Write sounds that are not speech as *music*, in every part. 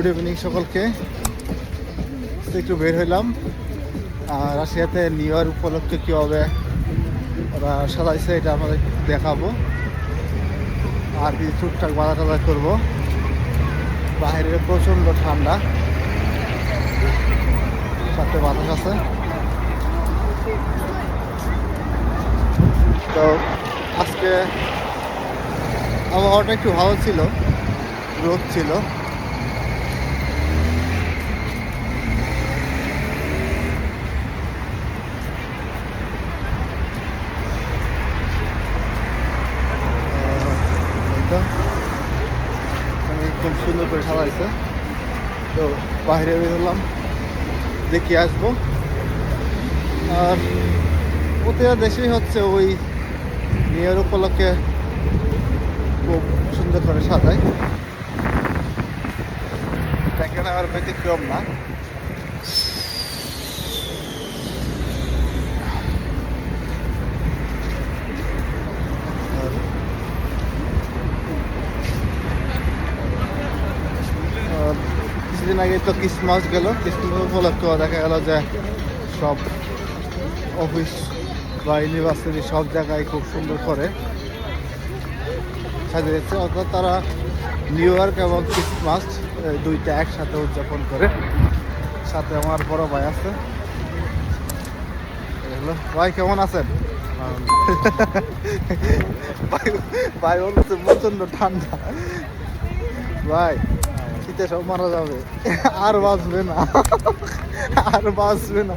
Good evening সকলকে। একটু বের হইলাম। আর রাশিয়াতে নিউ ইয়ার উপলক্ষে কীভাবে ওরা সাজাইছে এটা আমাদের দেখাবো। আর কিছু টুকটাক বাধা টাদা করব। বাইরে প্রচণ্ড ঠান্ডা। সাথে বাতাস আছে। তো আজকে আবহাওয়াটা একটু ভালো ছিল, রোদ ছিল আহ, এই তো। এখানে খুব সুন্দর করে সাজাইছে তো বাইরে বের হলাম, দেখি আসব। আর প্রতিটা দেশেই হচ্ছে ওই নিয়ার উপলক্ষে খুব সুন্দর করে সাজায়। এখানে আর ব্যতিক্রম না আর আর কিছুদিন আগে তো ক্রিসমাস গেল। ক্রিসমাস উপলক্ষে দেখা গেল যে সব অফিস বা ইউনিভার্সিটি সব জায়গায় খুব সুন্দর করে সাজিয়েছে। অর্থাৎ তারা নিউ ইয়র্ক এবং ক্রিসমাস দুইটা একসাথে উদযাপন করে। সাথে আমার বড় ভাই আছে। ভাই কেমন আছেন? ভাই ভাই বলছে প্রচণ্ড ঠান্ডা। ভাই শীতে সব মারা যাবে। আর বাঁচবে না। আর বাঁচবে না।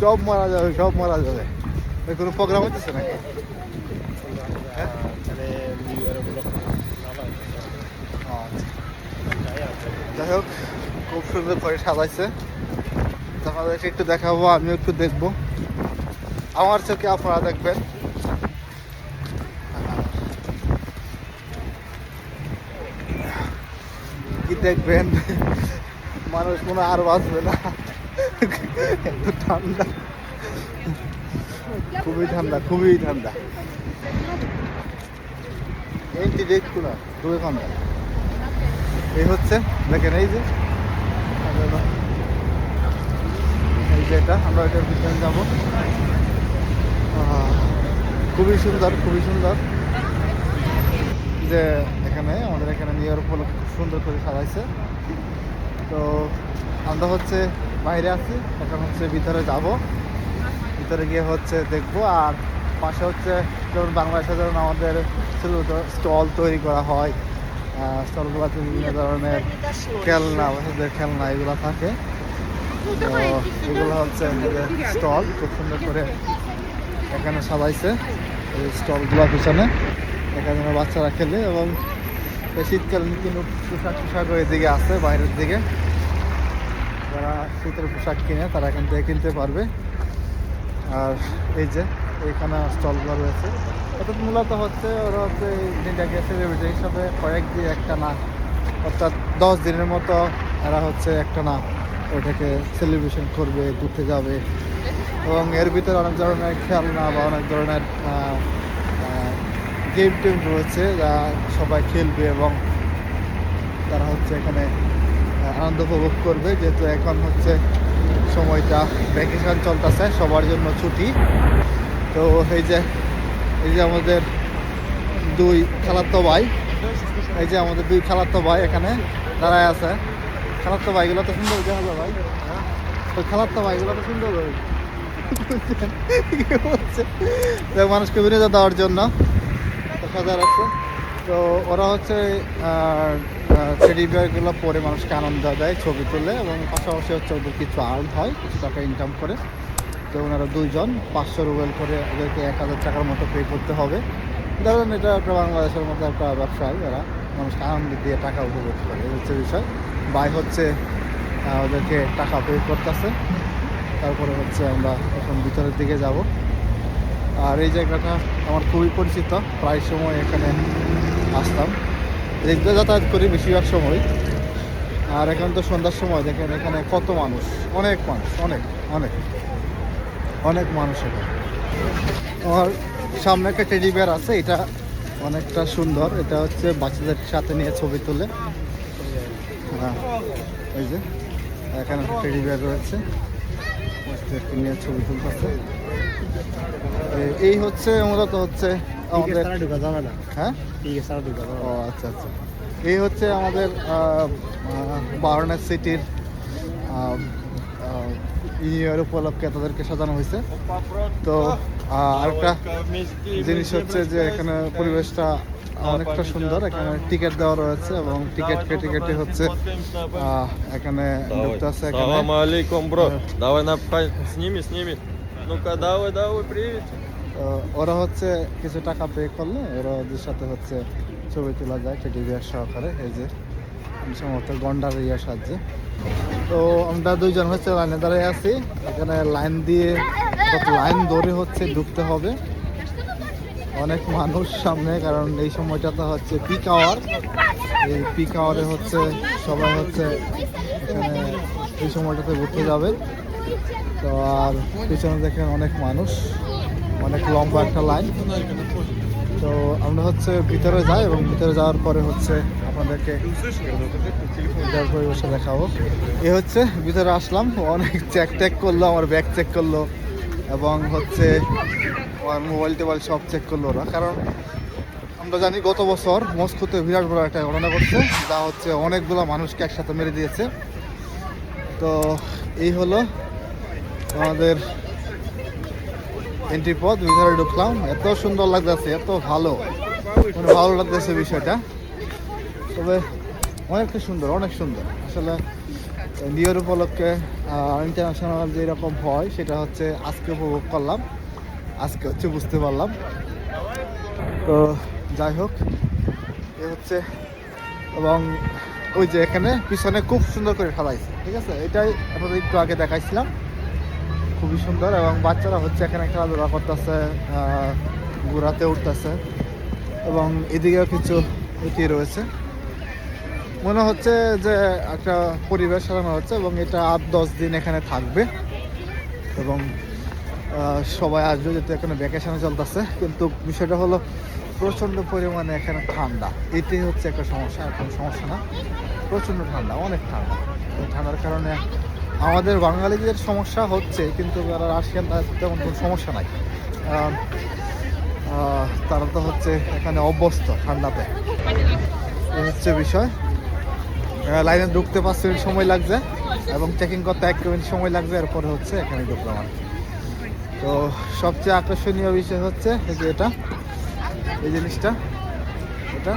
সব মারা যাবে, সব মারা যাবে। কোনো প্রোগ্রাম হচ্ছে নাকি? আচ্ছা। যাই হোক, খুব সুন্দর করে সাজাইছে। তোমাদেরকে একটু দেখাবো, আমিও একটু দেখব। আমার চোখে আপনারা দেখবেন। কি দেখবেন? মানুষ মনে আর বাঁচবে না। এত ঠান্ডা। খুবই ঠান্ডা খুবই ঠান্ডা। এই ডিরেক্ট না খুবই ঠান্ডা। এই হচ্ছে, দেখেন এই যে। এই যে এটা, আমরা এটার ভিতরে যাব। খুবই সুন্দর খুবই সুন্দর। যে এখানে, আমাদের এখানে ইয়ার উপলক্ষে খুব সুন্দর করে সাজাইছে। তো আমরা হচ্ছে বাইরে আছি, এখন হচ্ছে ভিতরে যাব। ভিতরে গিয়ে হচ্ছে দেখব, আর পাশে হচ্ছে যেমন বাংলাদেশে যেমন আমাদের স্টল তৈরি করা হয়। স্টলগুলোতে বিভিন্ন ধরনের খেলনা বাচ্চাদের খেলনা, এগুলো থাকে। তো এগুলো হচ্ছে আমাদের স্টল, খুব সুন্দর করে এখানে সাজাইছে এই স্টলগুলোর পিছনে। এখানে বাচ্চারা খেলে এবং শীতকালীন কিন্তু পোশাক পোশাকও এদিকে আছে, বাইরের দিকে। যারা শীতের পোশাক কিনে, তারা এখান থেকে কিনতে পারবে। আর এই যে এখানে স্টলগুলো রয়েছে। অর্থাৎ মূলত হচ্ছে ওরা হচ্ছে দিনটাকে সেলিব্রিটি হিসাবে কয়েকদিন একটা না, অর্থাৎ দশ দিনের মতো এরা হচ্ছে একটা না, ওটাকে সেলিব্রেশন করবে, ঘুরতে যাবে। এবং এর ভিতরে অনেক ধরনের খেলনা বা অনেক ধরনের গেম টেম রয়েছে, যা সবাই খেলবে এবং তারা হচ্ছে এখানে আনন্দ উপভোগ করবে। যেহেতু এখন হচ্ছে সময়টা ভ্যাকেশন চলতেছে, সবার জন্য ছুটি। তো এই যে এই যে আমাদের দুই খালাতো ভাই, এই যে আমাদের দুই খালাতো ভাই এখানে দাঁড়ায় আছে। খালাতো ভাইগুলো তো সুন্দর, দেখা যায় ভাই। তো ভাইগুলো তো সুন্দর হচ্ছে? *laughs* মানুষকে বিনোদন দেওয়ার জন্য। সাজা রাখছে তো ওরা হচ্ছে টেডি বিয়ারগুলো পরে মানুষকে আনন্দ দেয়, ছবি তুলে এবং পাশাপাশি হচ্ছে ওদের কিছু আর্ন হয়, কিছু টাকা ইনকাম করে। তো ওনারা দুইজন, পাঁচশো রুবেল করে ওদেরকে এক হাজার টাকার মতো পে করতে হবে। ধরেন এটা একটা বাংলাদেশের মধ্যে একটা ব্যবসায় এরা মানুষকে আনন্দ দিয়ে টাকা উপভোগ করে, এই হচ্ছে বিষয়। বাই হচ্ছে ওদেরকে টাকা পে করতেছে। তারপরে হচ্ছে আমরা এখন ভিতরের দিকে যাব। আর এই জায়গাটা আমার খুবই পরিচিত, প্রায় সময় এখানে আসতাম। এদিকে যাতায়াত করি বেশিরভাগ সময়। আর এখন তো সন্ধ্যার সময় দেখেন, এখানে কত মানুষ? অনেক মানুষ, অনেক অনেক। অনেক মানুষ এখানে। আমার সামনে একটা টেডি বিয়ার আছে, এটা অনেকটা সুন্দর। এটা হচ্ছে বাচ্চাদের সাথে নিয়ে ছবি তুলে। হ্যাঁ এই যে, এখানে টেডি বিয়ার রয়েছে। ওদেরকে নিয়ে ছবি তুলতেছে। এ- এই হচ্ছে মূলত হচ্ছে আমাদের ঢুকা যাবে না হ্যাঁ ও আচ্ছা আচ্ছা। এই হচ্ছে আমাদের বারোনাথ সিটির ইয়ার উপলক্ষে তাদেরকে সাজানো হয়েছে। তো আরেকটা জিনিস হচ্ছে যে এখানে পরিবেশটা অনেকটা সুন্দর। এখানে টিকিট দেওয়া রয়েছে এবং টিকিট কেটে কেটে হচ্ছে এখানে ঢুকতে আছে এখানে। নৌকা, দাও দাও ওরা হচ্ছে কিছু টাকা পে করলে ওরা ওদের সাথে হচ্ছে ছবি তোলা যায় টেডিবিয়ার সহকারে, এই যে সম্ভবত গন্ডার ইয়ার সাহায্যে তো আমরা দুইজন হচ্ছে লাইনে দাঁড়িয়ে আছি, এখানে লাইন দিয়ে লাইন ধরে হচ্ছে ঢুকতে হবে। অনেক মানুষ সামনে, কারণ এই সময়টা তো হচ্ছে পিক আওয়ার এই পিক আওয়ারে হচ্ছে সবাই হচ্ছে এখানে এই সময়টাতে ঘুরতে যাবে। তো আর পিছনে দেখেন অনেক মানুষ, অনেক লম্বা একটা লাইন। তো আমরা হচ্ছে ভিতরে যাই এবং ভিতরে যাওয়ার পরে হচ্ছে আপনাদেরকে পরিবেশে দেখাবো। এ হচ্ছে ভিতরে আসলাম, অনেক চেক টেক করল, আমার ব্যাগ চেক করল এবং হচ্ছে আমার মোবাইল টোবাইল সব চেক করল ওরা। কারণ আমরা জানি গত বছর মস্কোতে বিরাট বড় একটা ঘটনা ঘটছে, যা হচ্ছে অনেকগুলো মানুষকে একসাথে মেরে দিয়েছে। তো এই হলো আমাদের এন্ট্রি পথ ভিতরে ঢুকলাম। এত সুন্দর লাগতেছে, এত ভালো। মানে ভালো লাগতেছে বিষয়টা। তবে অনেকটা সুন্দর, অনেক সুন্দর। আসলে নিউর উপলক্ষে ইন্টারন্যাশনাল যেরকম হয়, সেটা হচ্ছে আজকে উপভোগ করলাম। আজকে হচ্ছে বুঝতে পারলাম। তো যাই হোক, এ হচ্ছে এবং ওই যে এখানে পিছনে খুব সুন্দর করে সাজাইছে ঠিক আছে? এটাই আপনাদের একটু আগে দেখাইছিলাম। খুবই সুন্দর এবং বাচ্চারা হচ্ছে এখানে খেলাধুলা করতেছে ঘোরাতে উঠতেছে এবং এদিকেও কিছু ইতি রয়েছে। মনে হচ্ছে যে একটা পরিবেশ সাজানো হচ্ছে এবং এটা আট দশ দিন এখানে থাকবে এবং সবাই আসবে যেহেতু এখানে ভ্যাকেশনে চলতেছে, কিন্তু বিষয়টা হলো প্রচণ্ড পরিমাণে এখানে ঠান্ডা। এটাই হচ্ছে একটা সমস্যা এখন সমস্যা না। প্রচণ্ড ঠান্ডা, অনেক ঠান্ডা। ঠান্ডার কারণে আমাদের বাঙালিদের সমস্যা হচ্ছে, কিন্তু যারা রাশিয়ান তাদের তেমন কোনো সমস্যা নাই। তারা তো হচ্ছে এখানে অভ্যস্ত ঠান্ডাতে। হচ্ছে বিষয়। লাইনে ঢুকতে পাঁচ মিনিট সময় লাগছে এবং চেকিং করতে এক মিনিট সময় লাগবে এরপরে হচ্ছে এখানে ঢুকলাম আর তো সবচেয়ে আকর্ষণীয় বিষয় হচ্ছে এই যে এটা, এই জিনিসটা। এটা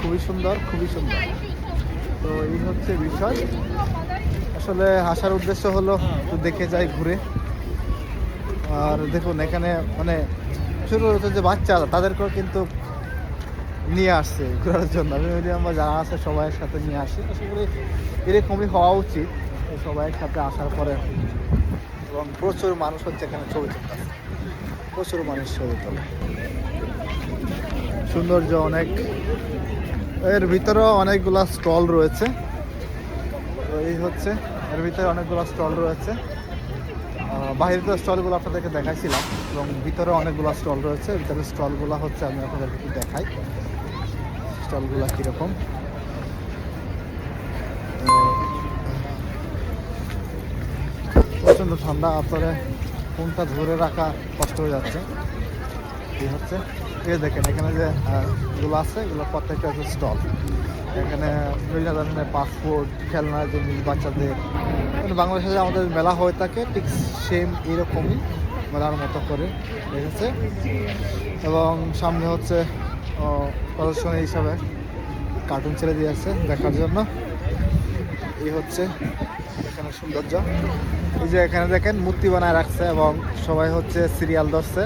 খুবই সুন্দর খুবই সুন্দর। এই হচ্ছে বিষয়। আসলে আসার উদ্দেশ্য হলো একটু দেখে যাই ঘুরে। আর দেখুন, এখানে মানে ছোটো ছোটো যে বাচ্চারা, তাদেরকেও কিন্তু নিয়ে আসছে ঘোরার জন্য। আমি মিডিয়াম বা যারা আছে সবাই সাথে নিয়ে আসি। করি এরকমই হওয়া উচিত সবাই সাথে আসার পরে এবং প্রচুর মানুষ হচ্ছে এখানে ছবি তুলতেছে। প্রচুর মানুষ ছবি তোলে। সৌন্দর্য অনেক। এর ভিতরেও অনেকগুলা স্টল রয়েছে। এই হচ্ছে, এর ভিতরে অনেকগুলো স্টল রয়েছে। বাহিরে তো স্টলগুলো আপনাদেরকে দেখাইছিলাম এবং ভিতরে অনেকগুলো স্টল রয়েছে। ভিতরে স্টলগুলো হচ্ছে আমি আপনাদেরকে একটু দেখাই। স্টলগুলো কীরকম? প্রচণ্ড ঠান্ডা, আপনারে ফোনটা ধরে রাখা কষ্ট হয়ে যাচ্ছে? এই হচ্ছে। এই দেখেন এখানে যে আহ, গুলো আছে এগুলো প্রত্যেকটা হচ্ছে স্টল। এখানে বিভিন্ন ধরনের পাসপোর্ট খেলনার জিনিস বাচ্চাদের। মানে বাংলাদেশে আমাদের মেলা হয়ে থাকে ঠিক সেম এরকমই মেলার মতো করে রেখেছে এবং সামনে হচ্ছে প্রদর্শনী হিসাবে কার্টুন ছেড়ে দিয়েছে দেখার জন্য। এই হচ্ছে এখানে সৌন্দর্য। এই যে এখানে দেখেন মূর্তি বানায় রাখছে এবং সবাই হচ্ছে সিরিয়াল ধরছে।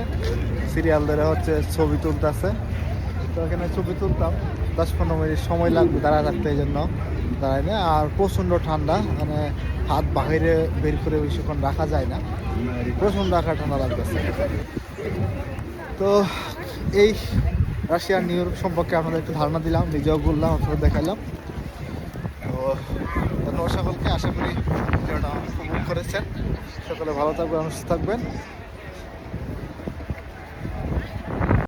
সিরিয়াল ধরে হচ্ছে ছবি তুলতেছে। তো এখানে ছবি তুলতাম। দশ পনেরো মিনিট সময় লাগবে দাঁড়ায় থাকতে এই জন্য। দাঁড়ায় না, আর প্রচণ্ড ঠান্ডা মানে হাত বাহিরে বের করে বেশিক্ষণ রাখা যায় না। প্রচণ্ড রাখা ঠান্ডা লাগতেছে। তো এই রাশিয়ার নিউ ইয়র্ক সম্পর্কে আপনাদের একটু ধারণা দিলাম নিজেও বললাম আপনাদের দেখালাম তো সকলকে, আশা করি ভিডিওটা উপভোগ করেছেন। সকলে ভালো থাকবেন, সুস্থ থাকবেন।